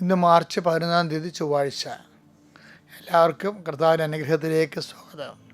ഇന്ന് മാർച്ച് പതിനൊന്നാം തീയതി ചൊവ്വാഴ്ച. എല്ലാവർക്കും കർത്താവിന്റെ അനുഗ്രഹത്തിലേക്ക് സ്വാഗതം.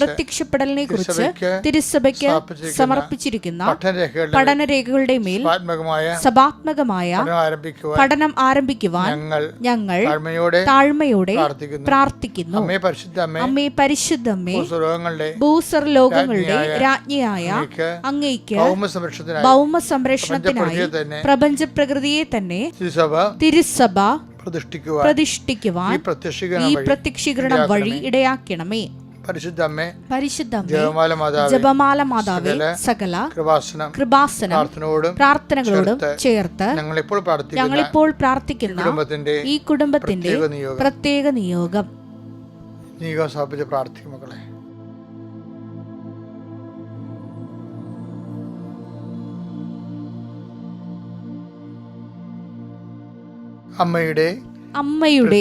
പ്രത്യക്ഷപ്പെടലിനെ കുറിച്ച് തിരുസഭയ്ക്ക് സമർപ്പിച്ചിരിക്കുന്ന പഠനരേഖകളുടെ മേൽ സഭാത്മകമായ പഠനം ആരംഭിക്കുവാൻ ഞങ്ങൾ താഴ്മയോടെ പ്രാർത്ഥിക്കുന്നു. അമ്മേ പരിശുദ്ധ അമ്മേ അമ്മേ പരിശുദ്ധമ്മേ ഭൂസർ ലോകങ്ങളുടെ രാജ്ഞിയായ അങ്ങേക്ക് അങ്ങയ്ക്ക് ഭൗമ സംരക്ഷണത്തിനായി പ്രപഞ്ചപ്രകൃതിയെ തന്നെ പ്രപഞ്ച പ്രകൃതിയെ തന്നെ തിരുസഭ പ്രതിഷ്ഠിക്കുവാൻ ഈ പ്രത്യക്ഷീകരണം വഴി ഇടയാക്കണമേ. പരിശുദ്ധ അമ്മേ പരിശുദ്ധമ്മേ ജപമാല മാതാവേ ജപമാല മാതാവേ സകല കൃപാസനം കൃപാസനം പ്രാർത്ഥനയോടും പ്രാർത്ഥനകളോടും ചേർത്ത് ഞങ്ങളിപ്പോൾ പ്രാർത്ഥിക്കുന്ന ഞങ്ങളിപ്പോൾ പ്രാർത്ഥിക്കുന്ന കുടുംബത്തിന്റെ ഈ കുടുംബത്തിന്റെ പ്രത്യേക നിയോഗം. നിയോഗം. സമർപ്പിച്ച് പ്രാർത്ഥിക്കും മക്കളെ. അമ്മയുടെ അമ്മയുടെ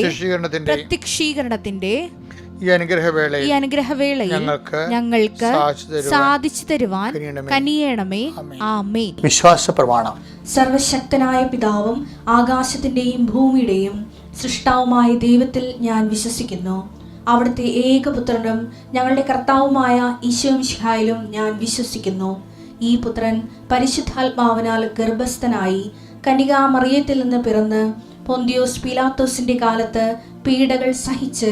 പ്രത്യക്ഷീകരണത്തിന്റെ ഈ അനുഗ്രഹവേളയിൽ ഈ അനുഗ്രഹവേളയിൽ ഞങ്ങൾക്ക് ഞങ്ങൾക്ക് സാധിച്ചു തരുവാൻ കനിയണമേ. ആമേ വിശ്വാസ പ്രമാണം സർവശക്തനായ പിതാവും ആകാശത്തിന്റെയും ഭൂമിയുടെയും സൃഷ്ടാവുമായ ദൈവത്തിൽ ഞാൻ വിശ്വസിക്കുന്നു. അവിടുത്തെ ഏകപുത്രനും ഞങ്ങളുടെ കർത്താവുമായ ഈശോംഷിഹായിലും ഞാൻ വിശ്വസിക്കുന്നു. ഈ പുത്രൻ പരിശുദ്ധാത്മാവിനാൽ ഗർഭസ്ഥനായി കനികാമറിയത്തിൽ നിന്ന് പിറന്ന് പൊന്തിയോസ് പീലാത്തോസിന്റെ കാലത്ത് പീഡകൾ സഹിച്ച്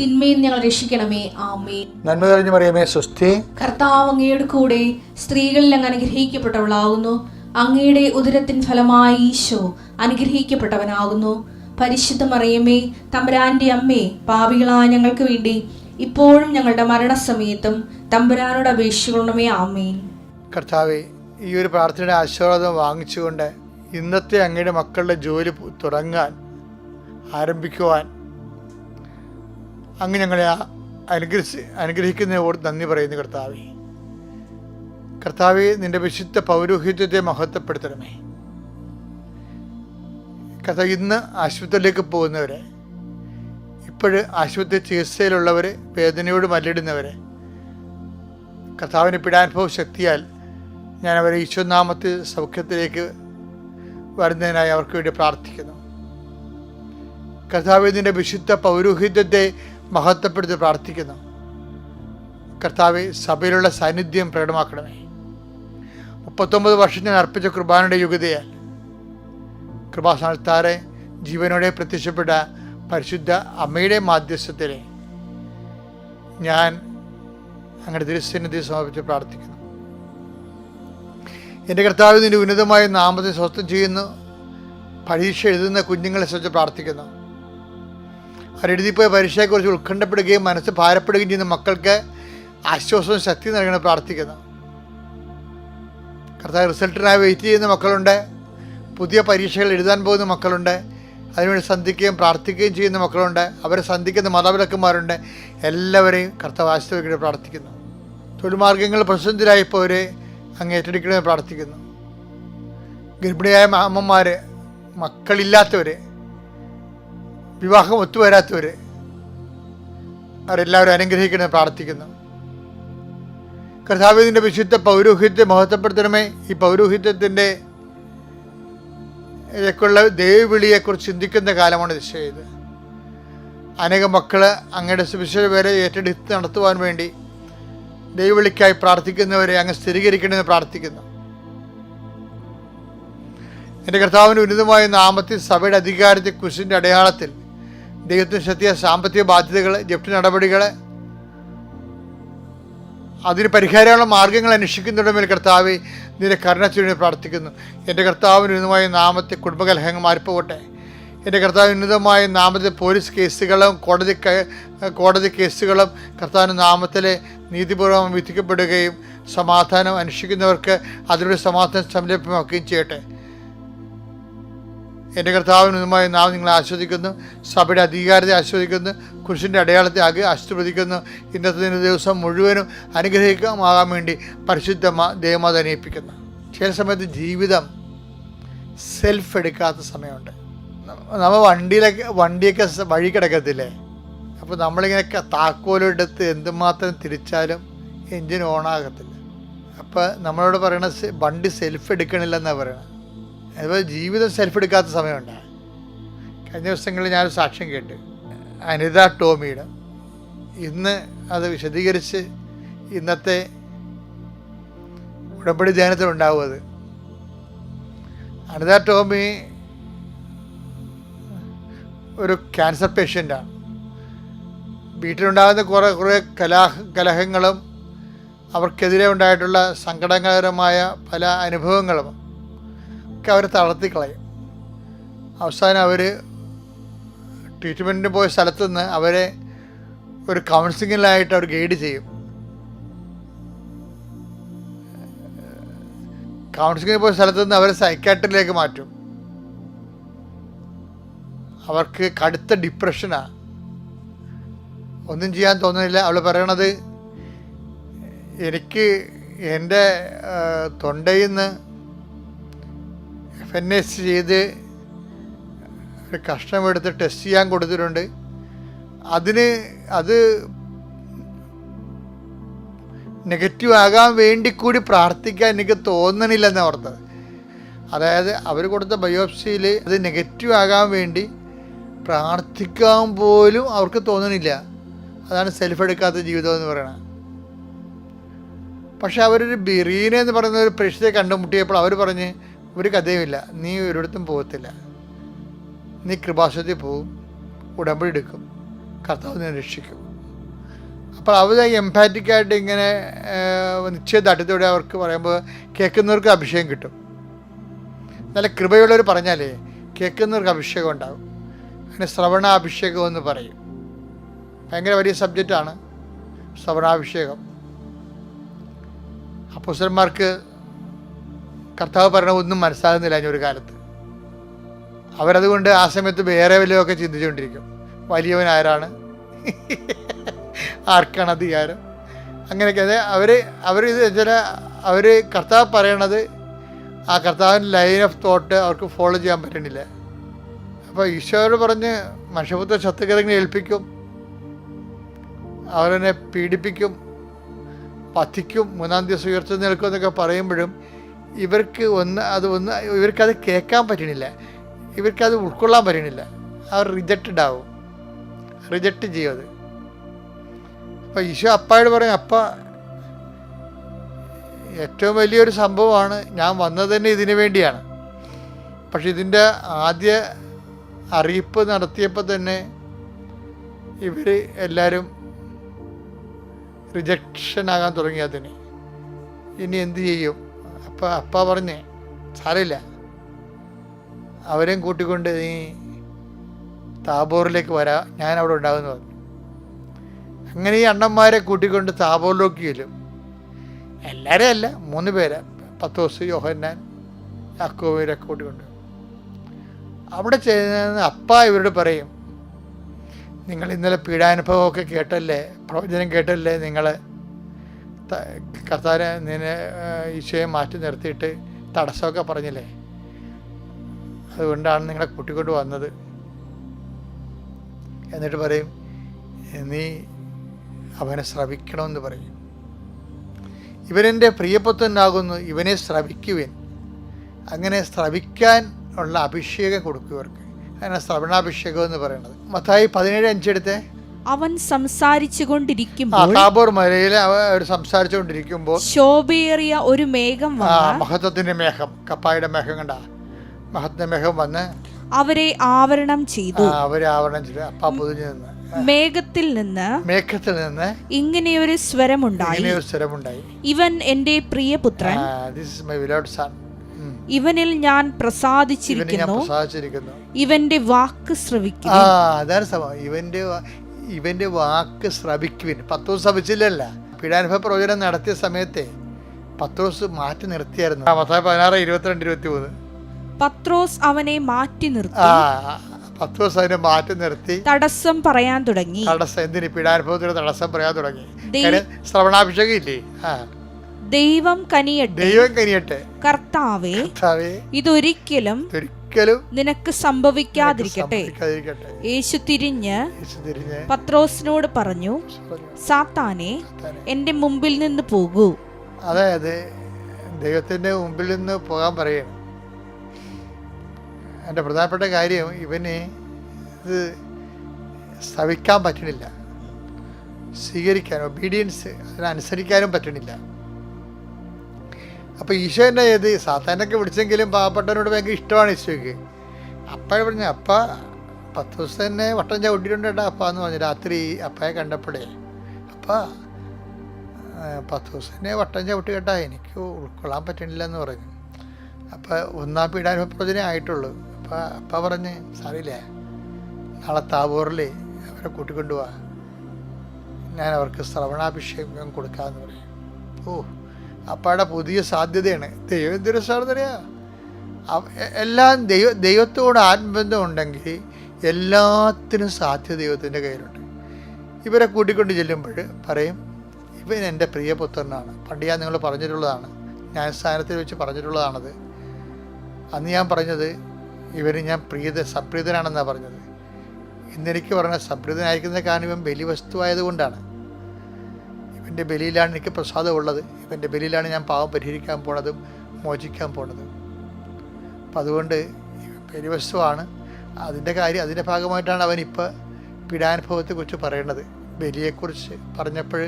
തിന്മയിൽ ഞങ്ങൾ രക്ഷിക്കണമേ. ആമേ നന്മ കഴിഞ്ഞു പറയുമേ സ്വസ്തി. കർത്താവ് അങ്ങയുടെ കൂടെ സ്ത്രീകളിൽ അങ്ങ് അനുഗ്രഹിക്കപ്പെട്ടവളാകുന്നു. അങ്ങയുടെ ഉദരത്തിൻ ഫലമായി ഈശോ അനുഗ്രഹിക്കപ്പെട്ടവനാകുന്നു. പരിശുദ്ധ മറിയമ്മേ തമ്പുരാന്റെ അമ്മേ പാപികളായ ഞങ്ങൾക്ക് വേണ്ടി ഇപ്പോഴും ഞങ്ങളുടെ മരണസമയത്തും തമ്പുരാനോട് അപേക്ഷിക്കണമേ. ആമേൻ. കർത്താവെ ഈ ഒരു പ്രാർത്ഥനയുടെ ആശീർവാദം വാങ്ങിച്ചുകൊണ്ട് ഇന്നത്തെ അങ്ങയുടെ മക്കളുടെ ജോലി തുടങ്ങാൻ ആരംഭിക്കുവാൻ അങ്ങ് ഞങ്ങളെ അനുഗ്രഹിച്ച് അനുഗ്രഹിക്കുന്നതിനോട് നന്ദി പറയുന്നു കർത്താവെ. കർത്താവെ നിന്റെ വിശുദ്ധ പൗരോഹിത്യത്തെ മഹത്വപ്പെടുത്തണമേ. കഥ ഇന്ന് ആശുപത്രിയിലേക്ക് പോകുന്നവർ ഇപ്പോഴ് ആശുപത്രി ചികിത്സയിലുള്ളവർ വേദനയോട് മല്ലിടുന്നവർ കർത്താവിന്റെ പിടാനുഭവ ശക്തിയാൽ ഞാൻ അവരെ ഈശ്വനാമത്തിൽ സൗഖ്യത്തിലേക്ക് വരുന്നതിനായി അവർക്ക് വേണ്ടി പ്രാർത്ഥിക്കുന്നു. കർത്താവിന്റെ വിശുദ്ധ പൗരോഹിത്യത്തെ മഹത്വപ്പെടുത്തി പ്രാർത്ഥിക്കുന്നു. കർത്താവ് സഭയിലുള്ള സാന്നിധ്യം പ്രകടമാക്കണമേ. മുപ്പത്തൊമ്പത് വർഷം ഞാൻ അർപ്പിച്ച കുർബാനയുടെ യുഗതയാൽ കൃപാസ്ഥാനത്താറെ ജീവനോടെ പ്രത്യക്ഷപ്പെട്ട പരിശുദ്ധ അമ്മയുടെ മാധ്യസ്ഥത്തിൽ ഞാൻ അങ്ങനെ തിരുസന്നിധി സമർപ്പിച്ച് പ്രാർത്ഥിക്കുന്നു. എന്റെ കർത്താവ് നിന്റെ ഉന്നതമായ നാമത്തെ സ്വസ്ഥം ചെയ്യുന്നു. പരീക്ഷ എഴുതുന്ന കുഞ്ഞുങ്ങളെ സംബന്ധിച്ച് പ്രാർത്ഥിക്കുന്നു. അവരെഴുതിപ്പോയ പരീക്ഷയെക്കുറിച്ച് ഉത്കണ്ഠപ്പെടുകയും മനസ്സ് ഭാരപ്പെടുകയും ചെയ്യുന്ന മക്കൾക്ക് ആശ്വാസവും ശക്തി നൽകണം പ്രാർത്ഥിക്കുന്നു. കർത്താവ് റിസൾട്ടിനായി വെയിറ്റ് ചെയ്യുന്ന മക്കളുണ്ട്. പുതിയ പരീക്ഷകൾ എഴുതാൻ പോകുന്ന മക്കളുണ്ട്. അതിനുവേണ്ടി സന്ധിക്കുകയും പ്രാർത്ഥിക്കുകയും ചെയ്യുന്ന മക്കളുണ്ട്. അവരെ സന്ധിക്കുന്ന മാതാപിതാക്കന്മാരുണ്ട്. എല്ലാവരെയും കർത്താവ് ആശ്രയിക്കണേ പ്രാർത്ഥിക്കുന്നു. തൊഴിൽമാർഗങ്ങൾ പ്രതിസന്ധിയിലായപ്പോരെ അങ്ങ് ഏറ്റെടുക്കണമെന്ന് പ്രാർത്ഥിക്കുന്നു. ഗർഭിണിയായ അമ്മമാർ മക്കളില്ലാത്തവർ വിവാഹം ഒത്തുവരാത്തവർ അവരെല്ലാവരും അനുഗ്രഹിക്കണമെന്ന് പ്രാർത്ഥിക്കുന്നു. കർത്താവിന്റെ വിശുദ്ധ പൗരോഹിത്യം മഹത്വപ്പെടുത്തണമേ. ഈ പൗരോഹിത്യത്തിന്റെ ഇതൊക്കെയുള്ള ദൈവവിളിയെക്കുറിച്ച് ചിന്തിക്കുന്ന കാലമാണ് ഇത് ചെയ്ത് അനേകം മക്കൾ അങ്ങയുടെ സുവിശേഷ പേരെ ഏറ്റെടുത്ത് നടത്തുവാൻ വേണ്ടി ദൈവവിളിക്കായി പ്രാർത്ഥിക്കുന്നവരെ അങ്ങ് സ്ഥിരീകരിക്കണമെന്ന് പ്രാർത്ഥിക്കുന്നു. എന്റെ കർത്താവിന് ഉന്നതമായ നാമത്തിൽ സഭയുടെ അധികാരത്തെ കുശിന്റെ അടയാളത്തിൽ ദൈവത്തിന് ശക്തിയ സാമ്പത്തിക ബാധ്യതകൾ ജപ്തി നടപടികൾ അതിന് പരിഹാരമുള്ള മാർഗങ്ങൾ അന്വേഷിക്കുന്നതിന്റെ മേൽ കർത്താവ് നിന്റെ കരുണച്ചുവിനെ പ്രാർത്ഥിക്കുന്നു. എന്റെ കർത്താവിന് ഉന്നതമായ നാമത്തെ കുടുംബകലഹങ്ങൾ മാറിപ്പോകട്ടെ. എന്റെ കർത്താവ് ഉന്നതമായ നാമത്തെ പോലീസ് കേസുകളും കോടതി കോടതി കേസുകളും കർത്താവിന്റെ നാമത്തിലെ നീതിപൂർവം വിധിക്കപ്പെടുകയും സമാധാനം അന്വേഷിക്കുന്നവർക്ക് അതിലൂടെ സമാധാനം സംരംഭമാക്കുകയും ചെയ്യട്ടെ. എന്റെ കർത്താവിനുമായി നാം നിങ്ങളെ ആസ്വദിക്കുന്നു സഭയുടെ അധികാരത്തെ ആസ്വദിക്കുന്നു കുരിശിന്റെ അടയാളത്തെ ആകെ ആശീർവദിക്കുന്നു ഇന്നത്തെ ദിന ദിവസം മുഴുവനും അനുഗ്രഹിക്കാമാകാൻ വേണ്ടി പരിശുദ്ധ ദേവമാത അനയിപ്പിക്കുന്നു ചില സമയത്ത് ജീവിതം സെൽഫ് എടുക്കാത്ത സമയമുണ്ട്. നമ്മൾ വണ്ടിയിലൊക്കെ വണ്ടിയൊക്കെ വഴി കിടക്കത്തില്ലേ? അപ്പോൾ നമ്മളിങ്ങനെ താക്കോലെടുത്ത് എന്തുമാത്രം തിരിച്ചാലും എൻജിൻ ഓണാകത്തില്ല അപ്പോൾ നമ്മളോട് പറയണ വണ്ടി സെൽഫ് എടുക്കണില്ലെന്നാണ് പറയണത് അതുപോലെ ജീവിതം സെൽഫ് എടുക്കാത്ത സമയമുണ്ട് കഴിഞ്ഞ ദിവസങ്ങളിൽ ഞാനൊരു സാക്ഷ്യം കേട്ട്. അനിത ടോമിയുടെ. ഇന്ന് അത് വിശദീകരിച്ച് ഇന്നത്തെ ഉടമ്പടി ധ്യാനത്തിൽ അത് അനിത ടോമി ഒരു ക്യാൻസർ പേഷ്യന്റാണ് വീട്ടിലുണ്ടാകുന്ന കുറേ കുറേ കലാഹ കലഹങ്ങളും അവർക്കെതിരെ ഉണ്ടായിട്ടുള്ള സങ്കടകരമായ പല അനുഭവങ്ങളും ഒക്കെ അവർ തളർത്തിക്കളയും അവസാനം അവർ ട്രീറ്റ്മെന്റിന് പോയ സ്ഥലത്തു നിന്ന് അവരെ ഒരു കൗൺസിലിങ്ങിലായിട്ട് അവർ ഗൈഡ് ചെയ്യും. കൗൺസിലിങ്ങിന് പോയ സ്ഥലത്തു നിന്ന് അവരെ സൈക്കാട്രിയിലേക്ക് മാറ്റും. അവർക്ക് കടുത്ത ഡിപ്രഷനാണ് ഒന്നും ചെയ്യാൻ തോന്നുന്നില്ല. അവൾ പറയണത് എനിക്ക് എന്റെ തൊണ്ടയിൽ നിന്ന് എസ് ചെയ്ത് ഒരു കഷ്ണമെടുത്ത് ടെസ്റ്റ് ചെയ്യാൻ കൊടുത്തിട്ടുണ്ട്. അതിന് അത് നെഗറ്റീവ് ആകാൻ വേണ്ടി കൂടി പ്രാർത്ഥിക്കാൻ എനിക്ക് തോന്നണില്ലെന്ന് ഓർത്തത്. അതായത് അവർ കൊടുത്ത ബയോപ്സിയിൽ അത് നെഗറ്റീവ് ആകാൻ വേണ്ടി പ്രാർത്ഥിക്കാൻ പോലും അവർക്ക് തോന്നണില്ല. അതാണ് സെൽഫ് എടുക്കാത്ത ജീവിതം എന്ന് പറയുന്നത് പക്ഷെ അവരൊരു ബിറീന എന്ന് പറയുന്ന ഒരു പ്രശ്നത്തെ കണ്ടുമുട്ടിയപ്പോൾ അവർ പറഞ്ഞ് ഒരു കഥയുമില്ല. നീ ഒരിടത്തും പോകത്തില്ല. നീ കൃപാസത്തിൽ പോവും. ഉടമ്പടി എടുക്കും. കർത്താവ് നിന്നെ രക്ഷിക്കും. അപ്പോൾ അവർ എംപാറ്റിക്കായിട്ട് ഇങ്ങനെ നിശ്ചയദാഠ്യത്തോടെ അവർക്ക് പറയുമ്പോൾ കേൾക്കുന്നവർക്ക് അഭിഷേകം കിട്ടും. നല്ല കൃപയുള്ളവർ പറഞ്ഞാലേ കേൾക്കുന്നവർക്ക് അഭിഷേകം ഉണ്ടാകും അങ്ങനെ ശ്രവണാഭിഷേകം എന്ന് പറയും. ഭയങ്കര വലിയ സബ്ജക്റ്റാണ് ശ്രവണാഭിഷേകം. അപ്പോസന്മാർക്ക് കർത്താവ് പറഞ്ഞ ഒന്നും മനസ്സിലാകുന്നില്ല ഇനി ഒരു കാലത്ത്. അവരതുകൊണ്ട് ആ സമയത്ത് വേറെ വിലയൊക്കെ ചിന്തിച്ചുകൊണ്ടിരിക്കും. വലിയവൻ ആരാണ് ആർക്കാണ് അധികാരം? അങ്ങനെയൊക്കെ. അതെ അവർ അവർ ഇത് അവർ കർത്താവ് പറയണത് ആ കർത്താവിന്റെ ലൈൻ ഓഫ് തോട്ട് അവർക്ക് ഫോളോ ചെയ്യാൻ പറ്റണില്ല. അപ്പോൾ ഈശോയോട് പറഞ്ഞ് മനുഷ്യപുത്ര ശത്രുക്കരങ്ങനെ ഏൽപ്പിക്കും. അവരെന്നെ പീഡിപ്പിക്കും. പതിക്കും മൂന്നാം ദിവസം ഉയർത്തി നിൽക്കും എന്നൊക്കെ പറയുമ്പോഴും ഇവർക്ക് ഒന്ന് അത് ഒന്ന് ഇവർക്കത് കേൾക്കാൻ പറ്റണില്ല. ഇവർക്കത് ഉൾക്കൊള്ളാൻ പറ്റണില്ല. അവർ റിജക്റ്റഡ് ആവും റിജക്റ്റ് ചെയ്യും അത്. അപ്പോൾ ഈശോ അപ്പായോട് പറയും അപ്പ ഏറ്റവും വലിയൊരു സംഭവമാണ് ഞാൻ വന്നത് തന്നെ ഇതിനു വേണ്ടിയാണ്. പക്ഷെ ഇതിന്റെ ആദ്യ അറിയിപ്പ് നടത്തിയപ്പോൾ തന്നെ ഇവർ എല്ലാവരും റിജക്ഷൻ ആകാൻ തുടങ്ങി അതിന്. ഇനി എന്ത് ചെയ്യും? അപ്പം അപ്പ പറഞ്ഞേ സാരമില്ല. അവരെയും കൂട്ടിക്കൊണ്ട് നീ താബോറിലേക്ക് വരാ. ഞാൻ അവിടെ ഉണ്ടാകുമെന്ന് പറഞ്ഞു. അങ്ങനെ ഈ അണ്ണന്മാരെ കൂട്ടിക്കൊണ്ട് താബോറിലേക്ക് ചെല്ലും. എല്ലാവരെയും അല്ല മൂന്ന് പേര്. പത്തോസ് യോഹന്നാൻ യാക്കോവരൊക്കെ കൂട്ടിക്കൊണ്ട്. അവിടെ ചെന്ന് അപ്പ ഇവരോട് പറയും നിങ്ങൾ ഇന്നലെ പീഡാനുഭവമൊക്കെ കേട്ടല്ലേ? പ്രവചനം കേട്ടല്ലേ നിങ്ങൾ കർത്താരെ നിന്നെ ഈശോയെ മാറ്റി നിർത്തിയിട്ട് തടസ്സമൊക്കെ പറഞ്ഞില്ലേ? അതുകൊണ്ടാണ് നിങ്ങളെ കൂട്ടിക്കൊണ്ട് വന്നത്. എന്നിട്ട് പറയും നീ അവനെ ശ്രവിക്കണമെന്ന് പറയും. ഇവനെന്റെ പ്രിയപ്പത്തനാകുന്നു ഇവനെ ശ്രവിക്കുവൻ അങ്ങനെ ശ്രവിക്കാൻ ഉള്ള അഭിഷേകം കൊടുക്കും ഇവർക്ക്. അങ്ങനെ ശ്രവണാഭിഷേകം എന്ന് പറയുന്നത്. മത്തായി പതിനേഴ് അഞ്ചെടുത്തെ. അവൻ ആ സംസാരിച്ചുകൊണ്ടിരിക്കുമ്പോൾ താബോർ മലയിൽ അവർ സംസാരിച്ചുകൊണ്ടിരിക്കുമ്പോൾ ശോഭയേറിയ ഒരു മേഘം മഹത്വത്തിന്റെ മേഘം കപ്പായുടെ മേഘം കണ്ട? മഹത്വ മേഘം വന്ന് അവരെ ആവരണം ചെയ്തു. അവരെ ആവരണം ചെയ്തു. അപ്പ പൊതിഞ്ഞു നിന്ന്. മേഘത്തിൽ നിന്ന് മേഘത്തിൽ നിന്ന് ഇങ്ങനെയൊരു സ്വരമുണ്ടായി. ഇങ്ങനെ ഒരു സ്ഥലമുണ്ടായി ഇവൻ എന്റെ പ്രിയപുത്രൻ. ഇവനിൽ ഞാൻ പ്രസാദിച്ചിരിക്കുന്നു. ഇവന്റെ വാക്ക് ആ ശ്രവിക്കും അതാണ് സംഭവം. ഇവന്റെ ഇവന്റെ വാക്ക് ശ്രവിക്കുവിൻ പത്തോസ് ശ്രവിച്ചില്ലല്ല പീഡാനുഭവ പ്രവചനം നടത്തിയ സമയത്തെ പത്രോസ് മാറ്റി നിർത്തിയായിരുന്നു. പതിനാറ് ഇരുപത്തിരണ്ട് ഇരുപത്തി മൂന്ന് പത്രോസ് അവനെ മാറ്റി നിർത്തി. പത്രോസ് അവനെ മാറ്റി നിർത്തി. തടസ്സം പറയാൻ തുടങ്ങി. തടസ്സം എന്തിന്? പീഡാനുഭവത്തിന് തടസ്സം പറയാൻ തുടങ്ങി. ശ്രവണാഭിഷേകം ഇല്ലേ? ആ. ദൈവം കനിയട്ടെ. ദൈവം കനിയട്ടെ. കർത്താവേ ഇതൊരിക്കലും ഒരിക്കലും നിനക്ക് സംഭവിക്കാതിരിക്കട്ടെ. യേശു തിരിഞ്ഞ് പത്രോസിനോട് പറഞ്ഞു സാത്താനെ "സാത്താനെ, എന്റെ മുമ്പിൽ നിന്ന് പോകൂ. അതായത് ദൈവത്തിന്റെ മുമ്പിൽ നിന്ന് പോകാൻ പറയും. എന്റെ പ്രധാനപ്പെട്ട കാര്യം ഇവന് ഇത് സ്ഥവിക്കാൻ പറ്റണില്ല. സ്വീകരിക്കാൻ ഒബീഡിയൻസ് അതിനനുസരിക്കാനും പറ്റണില്ല. അപ്പോൾ എന്നെ ചെയ്ത് സാത്താനൊക്കെ വിളിച്ചെങ്കിലും പാവപ്പെട്ടവനോട് ഭയങ്കര ഇഷ്ടമാണ് ഈശോയ്ക്ക്. അപ്പഴ പറഞ്ഞു അപ്പ പത്ത് ദിവസം തന്നെ വട്ടം ചവിട്ടിയിട്ടുണ്ടേട്ടാ അപ്പ എന്ന് പറഞ്ഞു രാത്രി അപ്പയെ കണ്ടപ്പോഴേ അപ്പ പത്ത് ദിവസം തന്നെ വട്ടം ചവിട്ടി കേട്ടാ എനിക്ക് ഉൾക്കൊള്ളാൻ പറ്റണില്ല എന്ന് പറഞ്ഞു. അപ്പം ഒന്നാം പീഡാനുഭവത്തിനേ ആയിട്ടുള്ളൂ. അപ്പം അപ്പ പറഞ്ഞ് സാറിയില്ലേ നാളെ താബോറിൽ അവരെ കൂട്ടിക്കൊണ്ടുപോവാ ഞാൻ അവർക്ക് ശ്രവണാഭിഷേകം കൊടുക്കാമെന്ന് പറയും. ഓ അപ്പാടെ പുതിയ സാധ്യതയാണ്. ദൈവം എന്തൊരു എല്ലാം ദൈവ ദൈവത്തോട് ആത്മബന്ധം ഉണ്ടെങ്കിൽ എല്ലാത്തിനും സാധ്യത ദൈവത്തിന്റെ കയ്യിലുണ്ട്. ഇവരെ കൂട്ടിക്കൊണ്ട് ചെല്ലുമ്പോൾ പറയും ഇവൻ എന്റെ പ്രിയപുത്രനാണ്. പണ്ട് ഞാൻ നിങ്ങൾ പറഞ്ഞിട്ടുള്ളതാണ്. ഞാൻ സ്ഥാനത്തിൽ വെച്ച് പറഞ്ഞിട്ടുള്ളതാണത്. അന്ന് ഞാൻ പറഞ്ഞത് ഇവന് ഞാൻ പ്രീത സപ്രീതനാണെന്നാണ് പറഞ്ഞത്. ഇന്നെനിക്ക് പറഞ്ഞ സപ്രീതനായിരിക്കുന്ന കാരണം ഇവൻ ബലിവസ്തു ആയതുകൊണ്ടാണ് ഇവന്റെ ബലിയിലാണ് എനിക്ക് പ്രസാദമുള്ളത്. ഇവന്റെ ബലിയിലാണ് ഞാൻ പാവം പരിഹരിക്കാൻ പോണതും മോചിക്കാൻ പോണതും. അപ്പം അതുകൊണ്ട് ബലിവസ്തുവാണ് അതിന്റെ കാര്യം അതിന്റെ ഭാഗമായിട്ടാണ് അവൻ ഇപ്പോൾ പീഡാനുഭവത്തെക്കുറിച്ച് പറയേണ്ടത് ബലിയെക്കുറിച്ച് പറഞ്ഞപ്പോൾ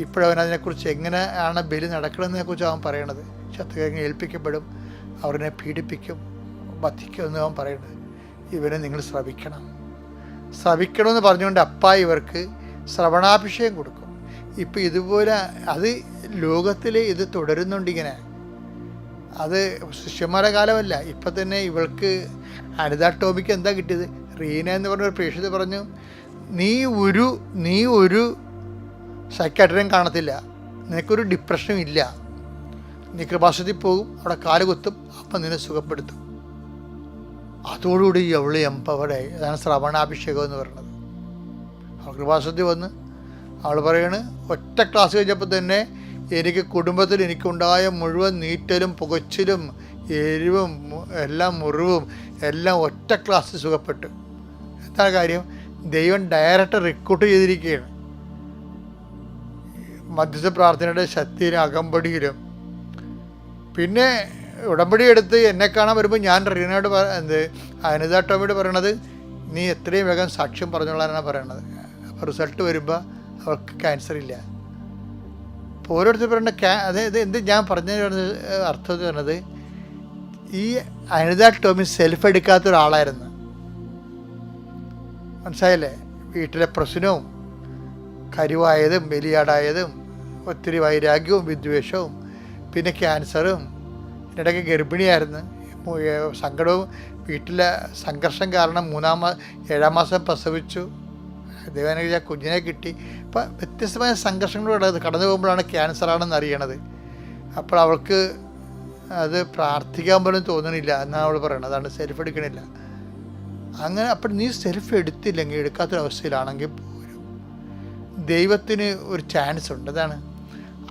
ഇപ്പോഴവൻ അതിനെക്കുറിച്ച് എങ്ങനെയാണ് ബലി നടക്കണമെന്നതിനെക്കുറിച്ച് അവൻ പറയണത്. ശത്രുക്കങ്ങ് ഏൽപ്പിക്കപ്പെടും അവരെ പീഡിപ്പിക്കും വധിക്കുമെന്ന് അവൻ പറയുന്നത് ഇവനെ നിങ്ങൾ ശ്രവിക്കണം. ശ്രവിക്കണമെന്ന് പറഞ്ഞുകൊണ്ട് അപ്പ ഇവർക്ക് ശ്രവണാഭിഷേകം കൊടുക്കും. ഇപ്പം ഇതുപോലെ അത് ലോകത്തിൽ ഇത് തുടരുന്നുണ്ടിങ്ങനെ അത് ശിഷ്യന്മാരുടെ കാലമല്ല. ഇപ്പം തന്നെ ഇവൾക്ക് അനിത ടോമിക്ക് എന്താ കിട്ടിയത്? റീന എന്ന് പറഞ്ഞ ഒരു പ്രേക്ഷിത പറഞ്ഞു നീ ഒരു നീ ഒരു സൈക്കാട്രിയും കാണത്തില്ല. നിനക്കൊരു ഡിപ്രഷനും ഇല്ല. നീ കൃപാസത്തിൽ പോകും അവിടെ കാൽ കുത്തും അപ്പം നിന്നെ സുഖപ്പെടുത്തും. അതോടുകൂടി അവൾ എംപവർഡായി അതാണ് ശ്രവണാഭിഷേകം എന്ന് പറയുന്നത്. അവൾ കൃപാസത്തിൽ വന്ന് അവൾ പറയാണ് ഒറ്റ ക്ലാസ് കഴിഞ്ഞപ്പോൾ തന്നെ എനിക്ക് കുടുംബത്തിൽ എനിക്കുണ്ടായ മുഴുവൻ നീറ്റലും പുകച്ചിലും എരിവും എല്ലാം മുറിവും എല്ലാം ഒറ്റ ക്ലാസ് സുഖപ്പെട്ടു. എന്താ കാര്യം? ദൈവം ഡയറക്റ്റ് റിക്രൂട്ട് ചെയ്തിരിക്കുകയാണ്. മധ്യസ്ഥ പ്രാർത്ഥനയുടെ ശക്തിയിലും അകമ്പടിയിലും. പിന്നെ ഉടമ്പടി എടുത്ത് എന്നെ കാണാൻ വരുമ്പോൾ ഞാൻ റീനയോട് എന്ത് അനിത ടോമിയോട് പറയണത് നീ എത്രയും വേഗം സാക്ഷ്യം പറഞ്ഞോളാനാണ് പറയണത്. അപ്പോൾ റിസൾട്ട് വരുമ്പോൾ അവൾക്ക് ക്യാൻസർ ഇല്ല. അപ്പോൾ ഓരോരുത്തർ പറയുന്ന ക്യാ അതായത് എന്ത് ഞാൻ പറഞ്ഞ അർത്ഥം പറയുന്നത് ഈ അനിത ടോമി സെൽഫ് എടുക്കാത്ത ഒരാളായിരുന്നു. മനസ്സിലായില്ലേ? വീട്ടിലെ പ്രശ്നവും കരുവായതും ബലിയാടായതും ഒത്തിരി വൈരാഗ്യവും വിദ്വേഷവും പിന്നെ ക്യാൻസറും ഇടയ്ക്ക് ഗർഭിണിയായിരുന്നു. സങ്കടവും വീട്ടിലെ സംഘർഷം കാരണം മൂന്നാം ഏഴാം മാസം പ്രസവിച്ചു. ദൈവാനുഗ്രഹിച്ച കുഞ്ഞിനെ കിട്ടി. അപ്പം വ്യത്യസ്തമായ സംഘർഷങ്ങളിലൂടെ അത് കടന്നു പോകുമ്പോഴാണ് ക്യാൻസറാണെന്ന് അറിയണത്. അപ്പോൾ അവൾക്ക് അത് പ്രാർത്ഥിക്കാൻ പോലും തോന്നണില്ല എന്നാണ് അവൾ പറയുന്നത് അതാണ് സെൽഫ് എടുക്കണില്ല. അങ്ങനെ അപ്പോൾ നീ സെൽഫ് എടുത്തില്ലെങ്കിൽ എടുക്കാത്തൊരവസ്ഥയിലാണെങ്കിൽ പോലും ദൈവത്തിന് ഒരു ചാൻസ് ഉണ്ട്. അതാണ്.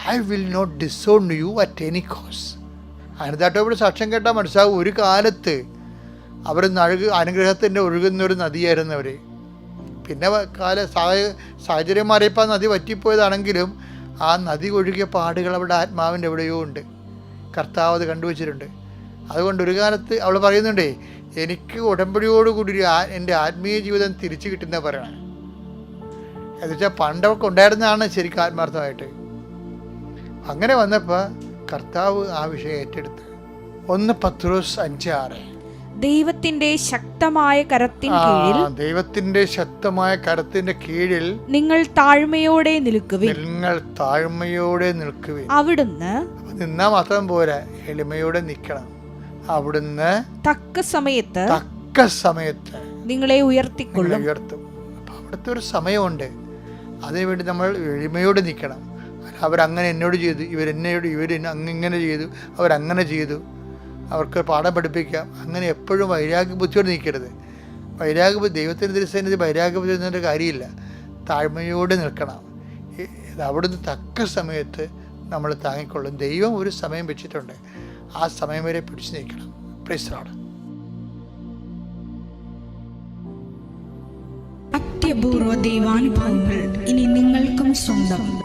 I will not disown you at any cost അനിതാട്ടോവിടെ സാക്ഷ്യം കേട്ടാൽ മനസ്സിലാവും. ഒരു കാലത്ത് അവർ നഴുക അനുഗ്രഹത്തിന്റെ ഒഴുകുന്ന ഒരു നദിയായിരുന്നു അവർ പിന്നെ കാല സാഹ- സാഹചര്യം മാറിയപ്പോൾ നദി വറ്റിപ്പോയതാണെങ്കിലും ആ നദി ഒഴുകിയ പാടുകൾ അവിടെ ആത്മാവിന്റെ എവിടെയോ ഉണ്ട്. കർത്താവ് അത് കണ്ടുവച്ചിട്ടുണ്ട്. അതുകൊണ്ട് ഒരു കാലത്ത് അവൾ പറയുന്നുണ്ടേ എനിക്ക് ഉടമ്പടിയോടുകൂടി എന്റെ ആത്മീയ ജീവിതം തിരിച്ചു കിട്ടുന്ന പറയണം. എന്നുവെച്ചാൽ പണ്ടൊക്കെ ഉണ്ടായിരുന്നതാണ് ശരിക്കും ആത്മാർത്ഥമായിട്ട്. അങ്ങനെ വന്നപ്പോൾ കർത്താവ് ആ വിഷയം ഏറ്റെടുത്ത്. ഒന്ന് പത്രോസ് അഞ്ച് ആറ്. ദൈവത്തിന്റെ ശക്തമായ കരത്തിൻ കീഴിൽ ദൈവത്തിന്റെ ശക്തമായ കരത്തിന്റെ കീഴിൽ നിങ്ങൾ താഴ്മയോടെ നിൽക്കുവിൻ. നിങ്ങൾ താഴ്മയോടെ നിൽക്കുവിൻ. അവിടുന്ന് നിന്നാ മാത്രം പോരാ എളിമയോടെ നിൽക്കണം. അവിടുന്ന് തക്ക സമയത്ത് തക്ക സമയത്ത് നിങ്ങളെ ഉയർത്തിക്കൊള്ളും. ഉയർത്തും. അപ്പൊ അവിടുത്തെ ഒരു സമയമുണ്ട്. അതിനുവേണ്ടി നമ്മൾ എളിമയോടെ നിൽക്കണം. അവരങ്ങനെ എന്നോട് ചെയ്തു ഇവരെന്നോട് ഇവർ അങ്ങനെ ചെയ്തു അവരങ്ങനെ ചെയ്തു. അവർക്ക് പാഠം പഠിപ്പിക്കാം. അങ്ങനെ എപ്പോഴും വൈരാഗ്യ ബുദ്ധിയോട് നിൽക്കരുത് വൈരാഗ്യ ബുദ്ധി ദൈവത്തിന്റെ തിരുസേനത്തിൽ വൈരാഗ്യ ബുദ്ധി എന്നൊരു കാര്യമില്ല. താഴ്മയോടെ നിൽക്കണം. അവിടുന്ന് തക്ക സമയത്ത് നമ്മൾ താങ്ങിക്കൊള്ളും. ദൈവം ഒരു സമയം വെച്ചിട്ടുണ്ട്. ആ സമയം വരെ പിടിച്ചു നിൽക്കണം. പ്രിസ്രാണ് അത്യപൂർവ ദൈവാനുഭവങ്ങൾ ഇനി നിങ്ങൾക്കും സ്വന്തം.